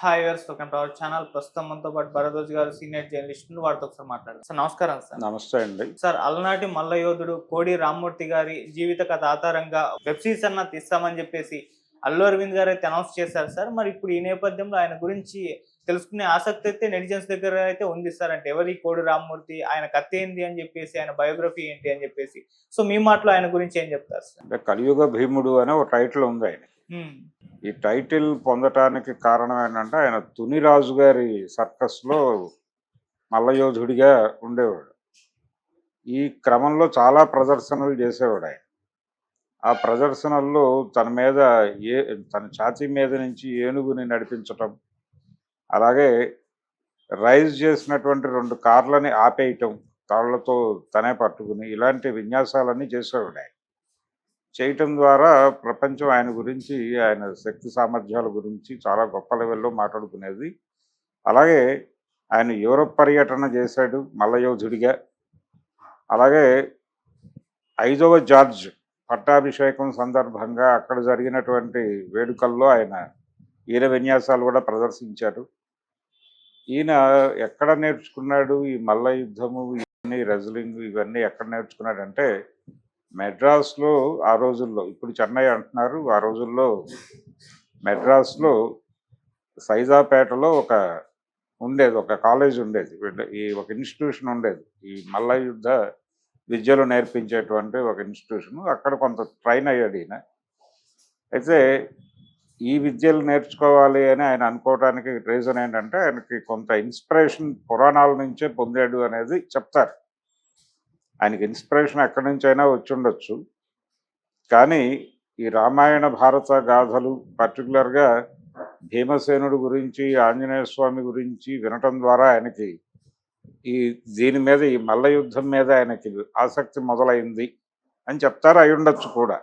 Hi viewers welcome to our channel ప్రస్తుతం మనతో పాటు భరద్వాజ్ గారు సీనియర్ జర్నలిస్ట్ వారితో ఒకసారి మాట్లాడారు సార్ నమస్కారం సార్. నమస్తే అండి. సార్ అలనాటి మల్ల యోధుడు కోడి రామ్మూర్తి గారి జీవిత కథ ఆధారంగా వెబ్ సిరీస్ అన్న తీస్తామని చెప్పేసి అల్లు అరవింద్ గారు అయితే అనౌన్స్ చేశారు సార్. మరి ఇప్పుడు ఈ నేపథ్యంలో ఆయన గురించి తెలుసుకునే ఆసక్తి అయితే నెటిజన్స్ దగ్గర అయితే ఉంది సార్. అంటే ఎవరి కోడి రామ్మూర్తి ఆయన కథ ఏంది అని చెప్పేసి ఆయన బయోగ్రఫీ ఏంటి అని చెప్పేసి. సో మీ మాటలో ఆయన గురించి ఏం చెప్తారు సార్? అంటే కలియుగ భీముడు అనే ఒక టైటిల్ ఉంది ఆయన టైటిల్ పొందటానికి కారణం ఏంటంటే ఆయన తునిరాజు గారి సర్కస్లో మల్లయోధుడిగా ఉండేవాడు. ఈ క్రమంలో చాలా ప్రదర్శనలు చేసేవాడు ఆయన. ఆ ప్రదర్శనల్లో తన మీద ఏ తన ఛాతీ మీద నుంచి ఏనుగుని నడిపించటం అలాగే రైజ్ చేసినటువంటి రెండు కార్లని ఆపేయటం తాళ్ళతో తనే పట్టుకుని ఇలాంటి విన్యాసాలన్నీ చేసేవాడు ఆయన. చేయటం ద్వారా ప్రపంచం ఆయన గురించి ఆయన శక్తి సామర్థ్యాల గురించి చాలా గొప్ప లెవెల్లో మాట్లాడుకునేది. అలాగే ఆయన యూరప్ పర్యటన చేశాడు మల్లయోధుడిగా అలాగే ఐదవ జార్జ్ పట్టాభిషేకం సందర్భంగా అక్కడ జరిగినటువంటి వేడుకల్లో ఆయన ఈయన విన్యాసాలు కూడా ప్రదర్శించారు ఈయన ఎక్కడ నేర్చుకున్నాడు? ఈ మల్ల యుద్ధము ఇవన్నీ రెజ్లింగ్ ఇవన్నీ ఎక్కడ నేర్చుకున్నాడంటే మెడ్రాస్లో ఆ రోజుల్లో ఇప్పుడు చెన్నై అంటున్నారు ఆ రోజుల్లో మెడ్రాస్లో సైజాపేటలో ఒక ఉండేది ఒక కాలేజ్ ఉండేది. ఈ ఒక ఇన్స్టిట్యూషన్ ఉండేది. ఈ మల్ల యుద్ధ విద్యలు నేర్పించేటువంటి ఒక ఇన్స్టిట్యూషన్. అక్కడ కొంత ట్రైన్ అయ్యాడు ఈయన. అయితే ఈ విద్యలు నేర్చుకోవాలి అని ఆయన అనుకోవడానికి రీజన్ ఏంటంటే ఆయనకి కొంత ఇన్స్పిరేషన్ పురాణాల నుంచే పొందాడు అనేది చెప్తారు. ఆయనకి ఇన్స్పిరేషన్ ఎక్కడి నుంచైనా అయినా వచ్చి ఉండొచ్చు. కానీ ఈ రామాయణ భారత గాథలు పర్టికులర్గా భీమసేనుడు గురించి ఆంజనేయ స్వామి గురించి వినటం ద్వారా ఆయనకి ఈ దీని మీద ఈ మల్ల యుద్ధం మీద ఆయనకి ఆసక్తి మొదలైంది అని చెప్తారు అయి ఉండొచ్చు కూడా.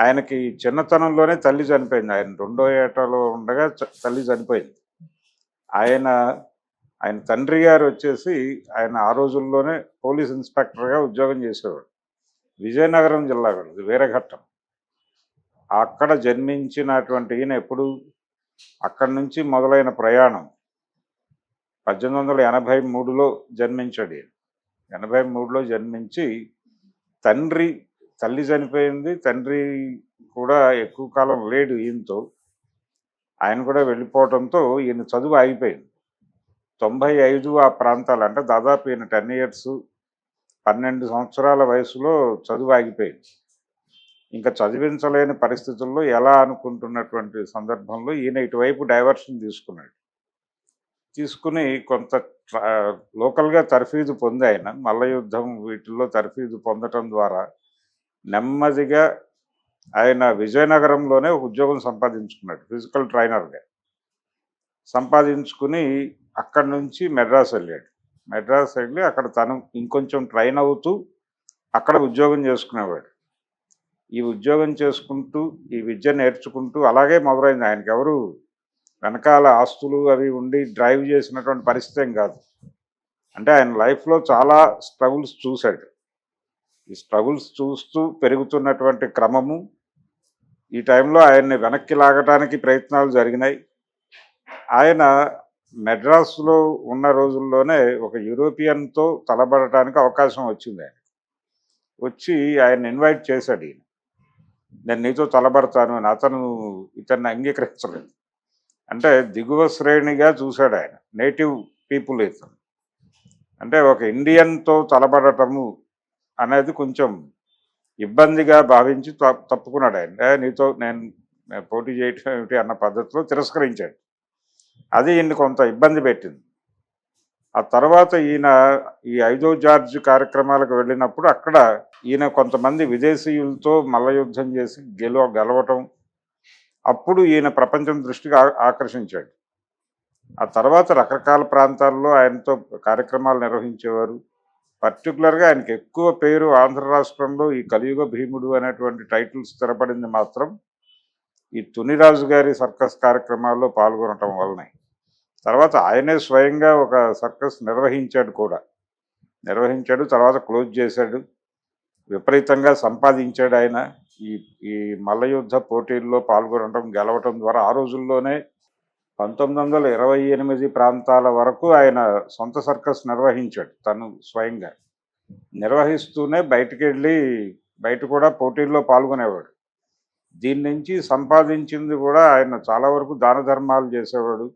ఆయనకి చిన్నతనంలోనే తల్లి చనిపోయింది. ఆయన రెండో ఏటలో ఉండగా చ- తల్లి చనిపోయింది. ఆయన ఆయన తండ్రి గారు వచ్చేసి ఆయన ఆ రోజుల్లోనే పోలీస్ ఇన్స్పెక్టర్గా ఉద్యోగం చేసేవాడు. విజయనగరం జిల్లా వాళ్ళది వీరఘట్టం అక్కడ జన్మించినటువంటి ఈయన ఎప్పుడు? అక్కడి నుంచి మొదలైన ప్రయాణం. పద్దెనిమిది వందల ఎనభై మూడులో జన్మించాడు ఈయన. ఎనభై మూడులో జన్మించి తండ్రి తల్లి చనిపోయింది. తండ్రి కూడా ఎక్కువ కాలం లేడు ఈయనతో. ఆయన కూడా వెళ్ళిపోవడంతో ఈయన చదువు ఆగిపోయింది. తొంభై ఐదు ఆ ప్రాంతాలు అంటే దాదాపు ఈయన టెన్ ఇయర్స్ పన్నెండు సంవత్సరాల వయసులో చదువు ఆగిపోయింది. ఇంకా చదివించలేని పరిస్థితుల్లో ఎలా అనుకుంటున్నటువంటి సందర్భంలో ఈయన ఇటువైపు డైవర్షన్ తీసుకున్నాడు. తీసుకుని కొంత లోకల్గా తర్ఫీదు పొంది ఆయన. మల్ల యుద్ధం వీటిల్లో తర్ఫీదు పొందటం ద్వారా నెమ్మదిగా ఆయన విజయనగరంలోనే ఒక ఉద్యోగం సంపాదించుకున్నాడు ఫిజికల్ ట్రైనర్గా. సంపాదించుకుని అక్కడి నుంచి మెడ్రాస్ వెళ్ళాడు. మెడ్రాస్ వెళ్ళి అక్కడ తను ఇంకొంచెం ట్రైన్ అవుతూ అక్కడ ఉద్యోగం చేసుకునేవాడు. ఈ ఉద్యోగం చేసుకుంటూ ఈ విద్య నేర్చుకుంటూ అలాగే మొదలైంది. ఆయనకి ఎవరు వెనకాల ఆస్తులు అవి ఉండి డ్రైవ్ చేసినటువంటి పరిస్థితి ఏం కాదు. అంటే ఆయన లైఫ్లో చాలా స్ట్రగుల్స్ చూశాడు. ఈ స్ట్రగుల్స్ చూస్తూ పెరుగుతున్నటువంటి క్రమము ఈ టైంలో ఆయన్ని వెనక్కి లాగటానికి ప్రయత్నాలు జరిగినాయి. ఆయన మెడ్రాస్లో ఉన్న రోజుల్లోనే ఒక యూరోపియన్తో తలబడటానికి అవకాశం వచ్చింది ఆయన. వచ్చి ఆయన ఇన్వైట్ చేశాడు ఈయన. నేను నీతో తలబడతాను అని అతను ఇతన్ని అంగీకరించలేదు. అంటే దిగువ శ్రేణిగా చూశాడు ఆయన. నేటివ్ పీపుల్ ఇతను. అంటే ఒక ఇండియన్తో తలబడటము అనేది కొంచెం ఇబ్బందిగా భావించి తప్పుకున్నాడు ఆయన. నీతో నేను నేను పోటీ చేయటం ఏమిటి? అన్న పద్ధతిలో తిరస్కరించాడు. అది ఈయన్ని కొంత ఇబ్బంది పెట్టింది. ఆ తర్వాత ఈయన ఈ ఐదో జార్జ్ కార్యక్రమాలకు వెళ్ళినప్పుడు అక్కడ ఈయన కొంతమంది విదేశీయులతో మల్లయుద్ధం చేసి గెలవ గెలవటం అప్పుడు ఈయన ప్రపంచం దృష్టికి ఆ- ఆకర్షించాడు. ఆ తర్వాత రకరకాల ప్రాంతాల్లో ఆయనతో కార్యక్రమాలు నిర్వహించేవారు. పర్టికులర్గా ఆయనకి ఎక్కువ పేరు ఆంధ్ర రాష్ట్రంలో ఈ కలియుగ భీముడు అనేటువంటి టైటిల్ స్థిరపడింది మాత్రం ఈ తునిరాజు గారి సర్కస్ కార్యక్రమాల్లో పాల్గొనటం వలనే తర్వాత ఆయనే స్వయంగా ఒక సర్కస్ నిర్వహించాడు కూడా. నిర్వహించాడు తర్వాత క్లోజ్ చేశాడు. విపరీతంగా సంపాదించాడు ఆయన. ఈ ఈ మల్లయుద్ధ పోటీల్లో పాల్గొనడం గెలవటం ద్వారా ఆ రోజుల్లోనే పంతొమ్మిది వందల ఇరవై ఎనిమిది ప్రాంతాల వరకు ఆయన సొంత సర్కస్ నిర్వహించాడు తను స్వయంగా. నిర్వహిస్తూనే బయటికి వెళ్ళి బయట కూడా పోటీల్లో పాల్గొనేవాడు. దీని నుంచి సంపాదించింది కూడా ఆయన చాలా వరకు దాన ధర్మాలు చేసేవాడు.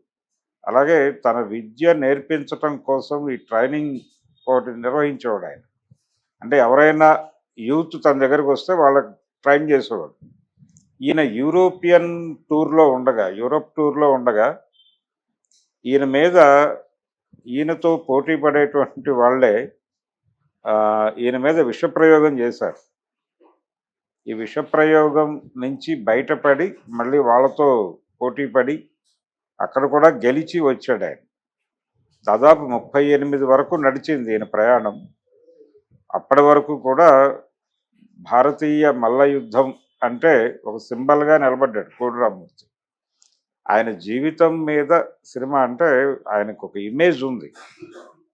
అలాగే తన విద్య నేర్పించటం కోసం ఈ ట్రైనింగ్ ఒకటి నిర్వహించేవాడు ఆయన. అంటే ఎవరైనా యూత్ తన దగ్గరకు వస్తే వాళ్ళకి ట్రైన్ చేసేవాడు. ఈయన యూరోపియన్ టూర్లో ఉండగా యూరోప్ టూర్లో ఉండగా ఈయన మీద ఈయనతో పోటీ పడేటువంటి వాళ్ళే ఈయన మీద విషప్రయోగం చేశారు. ఈ విషప్రయోగం నుంచి బయటపడి మళ్ళీ వాళ్ళతో పోటీ పడి అక్కడ కూడా గెలిచి వచ్చాడు ఆయన. దాదాపు ముప్పై ఎనిమిది వరకు నడిచింది ఈయన ప్రయాణం. అప్పటి వరకు కూడా భారతీయ మల్ల యుద్ధం అంటే ఒక సింబల్గా నిలబడ్డాడు కోడి రామ్మూర్తి. ఆయన జీవితం మీద సినిమా అంటే ఆయనకు ఒక ఇమేజ్ ఉంది.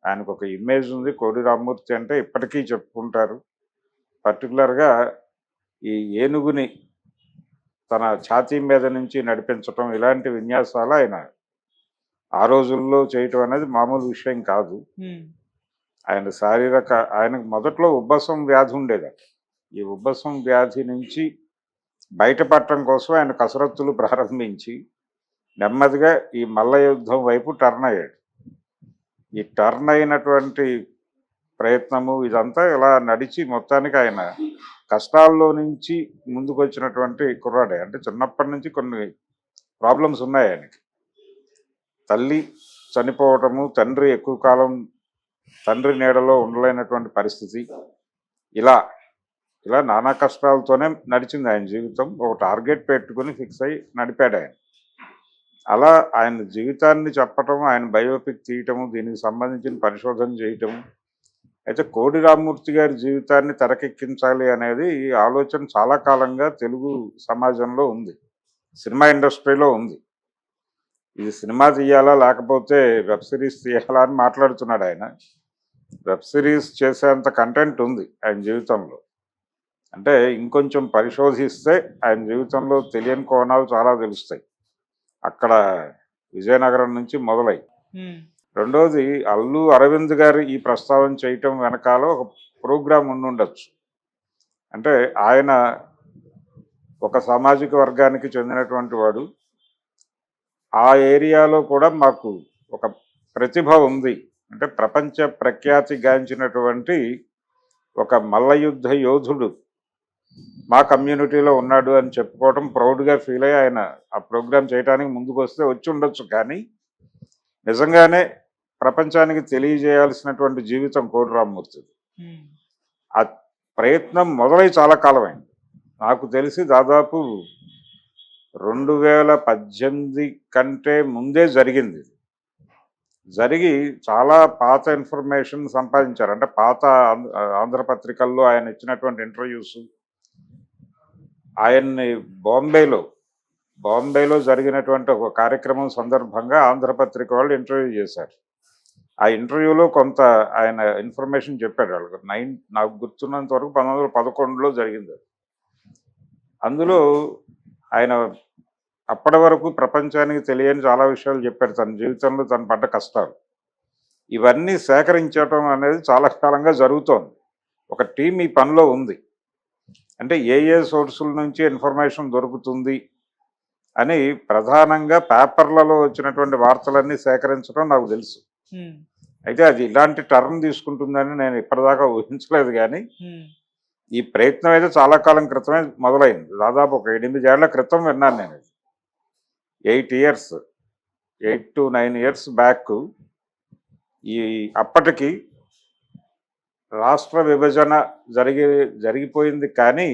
ఆయనకు ఒక ఇమేజ్ ఉంది కోడి రామ్మూర్తి అంటే ఇప్పటికీ చెప్పుకుంటారు. పర్టికులర్గా ఈ ఏనుగుని తన ఛాతీ మీద నుంచి నడిపించటం ఇలాంటి విన్యాసాలు ఆయన ఆ రోజుల్లో చేయటం అనేది మామూలు విషయం కాదు. ఆయన శారీరక ఆయనకు మొదట్లో ఉబ్బసం వ్యాధి ఉండేదట ఈ ఉబ్బసం వ్యాధి నుంచి బయటపడటం కోసం ఆయన కసరత్తులు ప్రారంభించి నెమ్మదిగా ఈ మల్ల యుద్ధం వైపు టర్న్ అయ్యాడు. ఈ టర్న్ అయినటువంటి ప్రయత్నము ఇదంతా ఇలా నడిచి మొత్తానికి ఆయన కష్టాల్లో నుంచి ముందుకు వచ్చినటువంటి కుర్రాడే. అంటే చిన్నప్పటి నుంచి కొన్ని ప్రాబ్లమ్స్ ఉన్నాయి ఆయనకి. తల్లి చనిపోవటము తండ్రి ఎక్కువ కాలం తండ్రి నీడలో ఉండలేనటువంటి పరిస్థితి. ఇలా ఇలా నానా కష్టాలతోనే నడిచింది ఆయన జీవితం. ఒక టార్గెట్ పెట్టుకుని ఫిక్స్ అయ్యి నడిపాడు ఆయన. అలా ఆయన జీవితాన్ని చెప్పటం ఆయన బయోపిక్ తీయటము దీనికి సంబంధించిన పరిశోధన చేయటము అయితే కోడి రామ్మూర్తి గారి జీవితాన్ని తెరకెక్కించాలి అనేది ఈ ఆలోచన చాలా కాలంగా తెలుగు సమాజంలో ఉంది. సినిమా ఇండస్ట్రీలో ఉంది. ఇది సినిమా తీయాలా లేకపోతే వెబ్ సిరీస్ తీయాలా అని మాట్లాడుతున్నాడు ఆయన. వెబ్ సిరీస్ చేసేంత కంటెంట్ ఉంది ఆయన జీవితంలో. అంటే ఇంకొంచెం పరిశోధిస్తే ఆయన జీవితంలో తెలియని కోణాలు చాలా తెలుస్తాయి. అక్కడ విజయనగరం నుంచి మొదలై రెండోది అల్లు అరవింద్ గారు ఈ ప్రస్తావన చేయటం వెనకాల ఒక ప్రోగ్రాం ఉండుండొచ్చు అంటే ఆయన ఒక సామాజిక వర్గానికి చెందినటువంటి వాడు. ఆ ఏరియాలో కూడా మాకు ఒక ప్రతిభ ఉంది. అంటే ప్రపంచ ప్రఖ్యాతి గాంచినటువంటి ఒక మల్లయుద్ధ యోధుడు మా కమ్యూనిటీలో ఉన్నాడు అని చెప్పుకోవటం ప్రౌడ్గా ఫీల్ అయ్యి ఆయన ఆ ప్రోగ్రామ్ చేయడానికి ముందుకు వస్తే వచ్చి ఉండొచ్చు. కానీ నిజంగానే ప్రపంచానికి తెలియజేయాల్సినటువంటి జీవితం కోడి ఆ ప్రయత్నం మొదలై చాలా కాలమైంది. నాకు తెలిసి దాదాపు రెండు వేల పద్దెనిమిది కంటే ముందే జరిగింది. జరిగి చాలా పాత ఇన్ఫర్మేషన్ సంపాదించారు. అంటే పాత ఆంధ్రపత్రికల్లో ఆయన ఇచ్చినటువంటి ఇంటర్వ్యూస్ ఆయన్ని బాంబేలో బాంబేలో జరిగినటువంటి ఒక కార్యక్రమం సందర్భంగా ఆంధ్రపత్రిక వాళ్ళు ఇంటర్వ్యూ చేశారు. ఆ ఇంటర్వ్యూలో కొంత ఆయన ఇన్ఫర్మేషన్ చెప్పాడు వాళ్ళకి నైన్ నాకు గుర్తున్నంత వరకు పంతొమ్మిది వందల పదకొండులో జరిగింది అది. అందులో ఆయన అప్పటి వరకు ప్రపంచానికి తెలియని చాలా విషయాలు చెప్పారు. తన జీవితంలో తను పడ్డ కష్టాలు. ఇవన్నీ సేకరించడం అనేది చాలా కాలంగా జరుగుతోంది. ఒక టీం ఈ పనిలో ఉంది. అంటే ఏ ఏ సోర్సుల నుంచి ఇన్ఫర్మేషన్ దొరుకుతుంది అని ప్రధానంగా పేపర్లలో వచ్చినటువంటి వార్తలన్నీ సేకరించడం నాకు తెలుసు. అయితే అది ఇలాంటి టర్న్ తీసుకుంటుందని నేను ఇప్పటిదాకా ఊహించలేదు కానీ ఈ ప్రయత్నం అయితే చాలా కాలం క్రితమే మొదలైంది. దాదాపు ఒక ఎనిమిదేళ్ళ క్రితం విన్నాను నేను ఇది. Eight years eight to nine years back ఈ అప్పటికి రాష్ట్ర విభజన జరిగి జరిగిపోయింది కానీ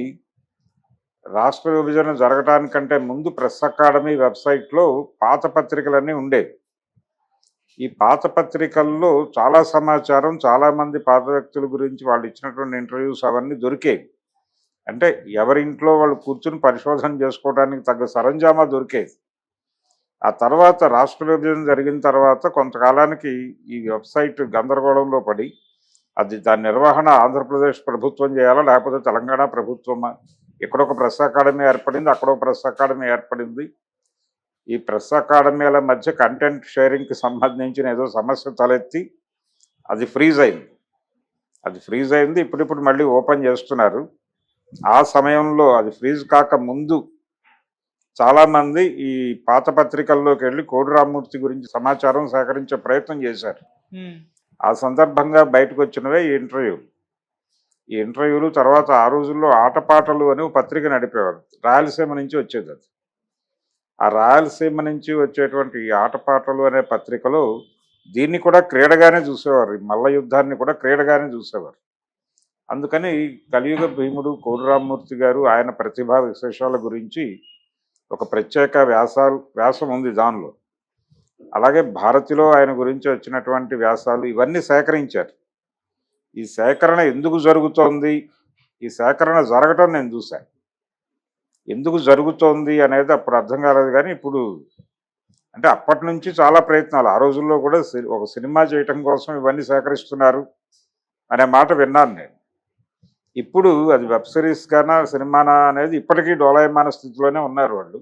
రాష్ట్ర విభజన జరగటానికంటే ముందు ప్రెస్ అకాడమీ వెబ్సైట్లో పాత పత్రికలన్నీ ఉండేవి. ఈ పాత పత్రికల్లో చాలా సమాచారం చాలామంది పాత వ్యక్తుల గురించి వాళ్ళు ఇచ్చినటువంటి ఇంటర్వ్యూస్ అవన్నీ దొరికేవి. అంటే ఎవరింట్లో వాళ్ళు కూర్చుని పరిశోధన చేసుకోవడానికి తగ్గ సరంజామా దొరికేది. ఆ తర్వాత రాష్ట్ర విభజన జరిగిన తర్వాత కొంతకాలానికి ఈ వెబ్సైట్ గందరగోళంలో పడి అది దాని నిర్వహణ ఆంధ్రప్రదేశ్ ప్రభుత్వం చేయాలా లేకపోతే తెలంగాణ ప్రభుత్వమా? ఇక్కడొక ప్రెస్ అకాడమీ ఏర్పడింది అక్కడొక ప్రెస్ అకాడమీ ఏర్పడింది. ఈ ప్రెస్ అకాడమీల మధ్య కంటెంట్ షేరింగ్కి సంబంధించిన ఏదో సమస్య తలెత్తి అది ఫ్రీజ్ అయింది. అది ఫ్రీజ్ అయింది ఇప్పుడిప్పుడు మళ్ళీ ఓపెన్ చేస్తున్నారు. ఆ సమయంలో అది ఫ్రీజ్ కాక ముందు చాలామంది ఈ పాత పత్రికల్లోకి వెళ్ళి కోడి రామ్మూర్తి గురించి సమాచారం సేకరించే ప్రయత్నం చేశారు. ఆ సందర్భంగా బయటకు వచ్చినవే ఈ ఇంటర్వ్యూ ఈ ఇంటర్వ్యూలు తర్వాత ఆ రోజుల్లో ఆటపాటలు అని పత్రిక నడిపేవారు. రాయలసీమ నుంచి వచ్చేది అది. ఆ రాయలసీమ నుంచి వచ్చేటువంటి ఆటపాటలు అనే పత్రికలో దీన్ని కూడా క్రీడగానే చూసేవారు. ఈ మల్ల యుద్ధాన్ని కూడా క్రీడగానే చూసేవారు. అందుకని కలియుగ భీముడు కోడిరామ్మూర్తి గారు ఆయన ప్రతిభా విశేషాల గురించి ఒక ప్రత్యేక వ్యాసాలు వ్యాసం ఉంది దానిలో. అలాగే భారతిలో ఆయన గురించి వచ్చినటువంటి వ్యాసాలు ఇవన్నీ సేకరించారు. ఈ సేకరణ ఎందుకు జరుగుతోంది? ఈ సేకరణ జరగటం నేను చూశాను. ఎందుకు జరుగుతోంది అనేది అప్పుడు అర్థం కాలేదు కానీ ఇప్పుడు అంటే అప్పటి నుంచి చాలా ప్రయత్నాలు. ఆ రోజుల్లో కూడా సి- ఒక సినిమా చేయటం కోసం ఇవన్నీ సేకరిస్తున్నారు అనే మాట విన్నాను నేను. ఇప్పుడు అది వెబ్ సిరీస్ గానా సినిమానా అనేది ఇప్పటికీ డోలాయమాన స్థితిలోనే ఉన్నారు వాళ్ళు.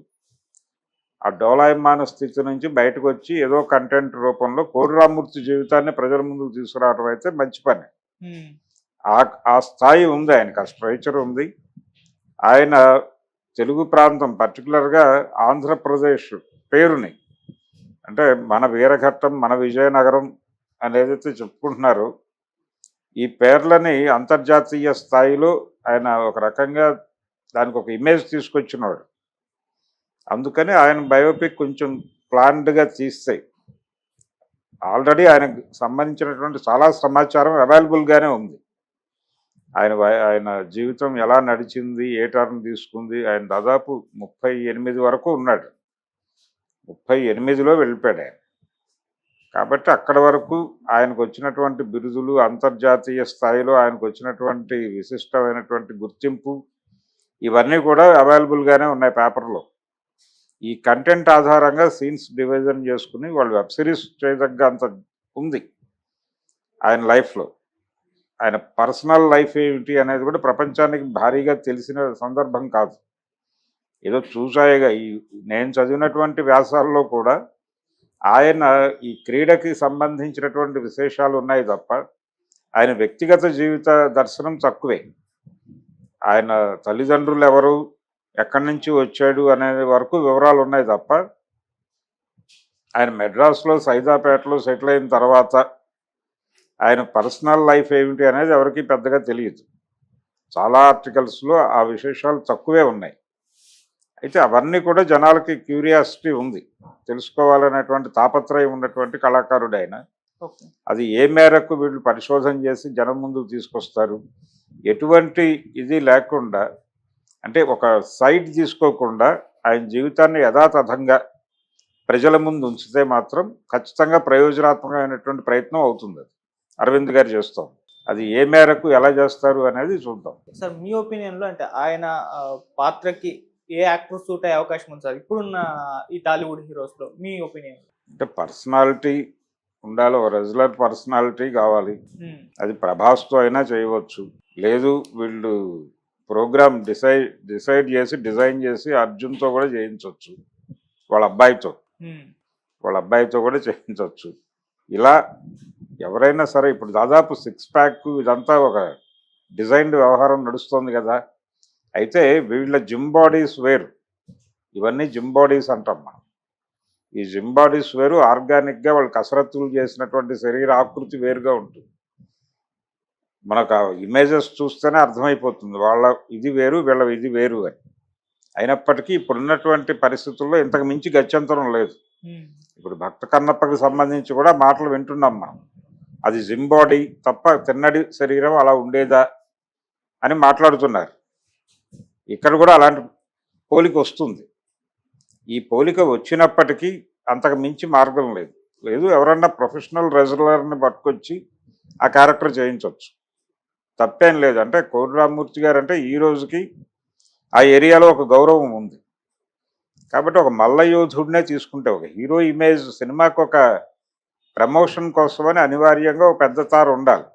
ఆ డోలాయమాన స్థితి నుంచి బయటకు వచ్చి ఏదో కంటెంట్ రూపంలో కోడి రామ్మూర్తి జీవితాన్ని ప్రజల ముందుకు తీసుకురావడం అయితే మంచి పని. ఆ స్థాయి ఉంది ఆయనకి ఆ స్ట్రైచర్ ఉంది. ఆయన తెలుగు ప్రాంతం పర్టికులర్గా ఆంధ్రప్రదేశ్ పేరుని అంటే మన వీరఘట్టం మన విజయనగరం అనేదైతే చెప్పుకుంటున్నారు ఈ పేర్లని అంతర్జాతీయ స్థాయిలో ఆయన ఒక రకంగా దానికి ఒక ఇమేజ్ తీసుకొచ్చినాడు. అందుకని ఆయన బయోపిక్ కొంచెం ప్లాన్డ్గా తీస్తే ఆల్రెడీ ఆయనకు సంబంధించినటువంటి చాలా సమాచారం అవైలబుల్గానే ఉంది. ఆయన ఆయన జీవితం ఎలా నడిచింది ఏ టర్న్ తీసుకుంది ఆయన దాదాపు ముప్పై ఎనిమిది వరకు ఉన్నాడు. ముప్పై ఎనిమిదిలో వెళ్ళిపోయాడు ఆయన. కాబట్టి అక్కడ వరకు ఆయనకు వచ్చినటువంటి బిరుదులు అంతర్జాతీయ స్థాయిలో ఆయనకు వచ్చినటువంటి విశిష్టమైనటువంటి గుర్తింపు ఇవన్నీ కూడా అవైలబుల్గానే ఉన్నాయి పేపర్లో. ఈ కంటెంట్ ఆధారంగా సీన్స్ డివిజన్ చేసుకుని వాళ్ళు వెబ్ సిరీస్ చేయదగ్గ అంత ఉంది ఆయన లైఫ్లో. ఆయన పర్సనల్ లైఫ్ ఏమిటి అనేది కూడా ప్రపంచానికి భారీగా తెలిసిన సందర్భం కాదు. ఏదో చూసాయిగా ఈ నేను చదివినటువంటి వ్యాసాల్లో కూడా ఆయన ఈ క్రీడకి సంబంధించినటువంటి విశేషాలు ఉన్నాయి తప్ప ఆయన వ్యక్తిగత జీవిత దర్శనం తక్కువే. ఆయన తల్లిదండ్రులు ఎవరు ఎక్కడి నుంచి వచ్చాడు అనే వరకు వివరాలు ఉన్నాయి తప్ప ఆయన మెడ్రాస్లో సైదాపేటలో సెటిల్ అయిన తర్వాత ఆయన పర్సనల్ లైఫ్ ఏమిటి అనేది ఎవరికీ పెద్దగా తెలియదు. చాలా ఆర్టికల్స్లో ఆ విశేషాలు తక్కువే ఉన్నాయి. అయితే అవన్నీ కూడా జనాలకి క్యూరియాసిటీ ఉంది. తెలుసుకోవాలనేటువంటి తాపత్రయం ఉన్నటువంటి కళాకారుడు ఆయన. అది ఏ మేరకు వీళ్ళు పరిశోధన చేసి జనం ముందుకు తీసుకొస్తారు? ఎటువంటి ఇది లేకుండా అంటే ఒక సైట్ తీసుకోకుండా ఆయన జీవితాన్ని యథాతథంగా ప్రజల ముందు ఉంచితే మాత్రం ఖచ్చితంగా ప్రయోజనాత్మకమైనటువంటి ప్రయత్నం అవుతుంది అది. అరవింద్ గారు చేస్తాం. అది ఏ మేరకు ఎలా చేస్తారు అనేది చూద్దాం. సార్ మీ ఒపీనియన్లో అంటే ఆయన పాత్రకి ఏ యాక్టర్ సూట్ అయ్యే అవకాశం ఉంది సార్? ఇప్పుడున్న ఈ టాలీవుడ్ హీరోస్లో మీ ఒపీనియన్ అంటే పర్సనాలిటీ ఉండాలి ఒక రెగ్యులర్ పర్సనాలిటీ కావాలి. అది ప్రభాస్తో అయినా చేయవచ్చు. లేదు వీళ్ళు ప్రోగ్రామ్ డిసైడ్ డిసైడ్ చేసి డిజైన్ చేసి అర్జున్తో కూడా చేయించవచ్చు. వాళ్ళ అబ్బాయితో. వాళ్ళ అబ్బాయితో కూడా చేయించవచ్చు. ఇలా ఎవరైనా సరే ఇప్పుడు దాదాపు సిక్స్ ప్యాక్ ఇదంతా ఒక డిజైన్డ్ వ్యవహారం నడుస్తుంది కదా. అయితే వీళ్ళ జిమ్ బాడీస్ వేరు. ఇవన్నీ జిమ్ బాడీస్ అంటాం మనం. ఈ జిమ్ బాడీస్ వేరు ఆర్గానిక్గా వాళ్ళు కసరత్తులు చేసినటువంటి శరీర ఆకృతి వేరుగా ఉంటుంది. మనకు ఇమేజెస్ చూస్తేనే అర్థమైపోతుంది వాళ్ళ ఇది వేరు వీళ్ళ ఇది వేరు అని. అయినప్పటికీ ఇప్పుడున్నటువంటి పరిస్థితుల్లో ఇంతకు మించి గత్యంతరం లేదు. ఇప్పుడు భక్త కన్నప్పకి సంబంధించి కూడా మాటలు వింటున్నాం మనం. అది జిమ్ బాడీ తప్ప తిన్నడి శరీరం అలా ఉండేదా అని మాట్లాడుతున్నారు. ఇక్కడ కూడా అలాంటి పోలిక వస్తుంది. ఈ పోలిక వచ్చినప్పటికీ అంతకు మించి మార్గం లేదు. లేదు ఎవరన్నా ప్రొఫెషనల్ రెజ్యులర్ని పట్టుకొచ్చి ఆ క్యారెక్టర్ చేయించవచ్చు తప్పేం లేదు. అంటే కోటి రామ్మూర్తి గారు అంటే ఈ రోజుకి ఆ ఏరియాలో ఒక గౌరవం ఉంది. కాబట్టి ఒక మల్ల యోధుడినే తీసుకుంటే ఒక హీరో ఇమేజ్ సినిమాకు ఒక ప్రమోషన్ కోసమని అనివార్యంగా ఒక పెద్ద తార ఉండాలి.